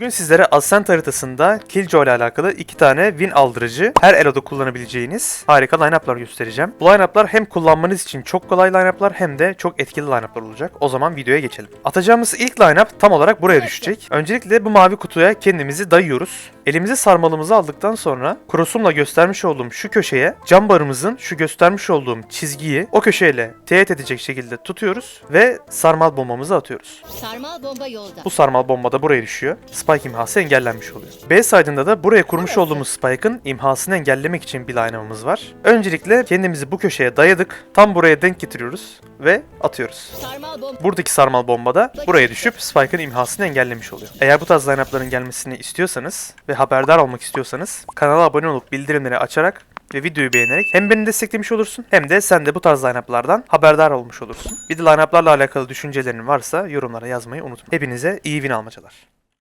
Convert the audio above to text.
Bugün sizlere Ascent haritasında Killjoy ile alakalı iki tane win aldırıcı, her eloda kullanabileceğiniz harika line-up'lar göstereceğim. Bu line-up'lar hem kullanmanız için çok kolay line-up'lar hem de çok etkili line-up'lar olacak. O zaman videoya geçelim. Atacağımız ilk line-up tam olarak buraya düşecek. Öncelikle bu mavi kutuya kendimizi dayıyoruz. Elimize sarmalımızı aldıktan sonra cross'umla göstermiş olduğum şu köşeye cam barımızın şu göstermiş olduğum çizgiyi o köşeyle teğet edecek şekilde tutuyoruz ve sarmal bombamızı atıyoruz. Sarmal bomba yolda. Bu sarmal bomba da buraya düşüyor. Spike imhası engellenmiş oluyor. B side'ında da buraya kurmuş olduğumuz Spike'ın imhasını engellemek için bir line'ımız var. Öncelikle kendimizi bu köşeye dayadık. Tam buraya denk getiriyoruz ve atıyoruz. Buradaki sarmal bomba da buraya düşüp Spike'ın imhasını engellemiş oluyor. Eğer bu tarz line-up'ların gelmesini istiyorsanız ve haberdar olmak istiyorsanız kanala abone olup bildirimleri açarak ve videoyu beğenerek hem beni desteklemiş olursun hem de sen de bu tarz line-up'lardan haberdar olmuş olursun. Bir de line-up'larla alakalı düşüncelerin varsa yorumlara yazmayı unutma. Hepinize iyi win almacalar.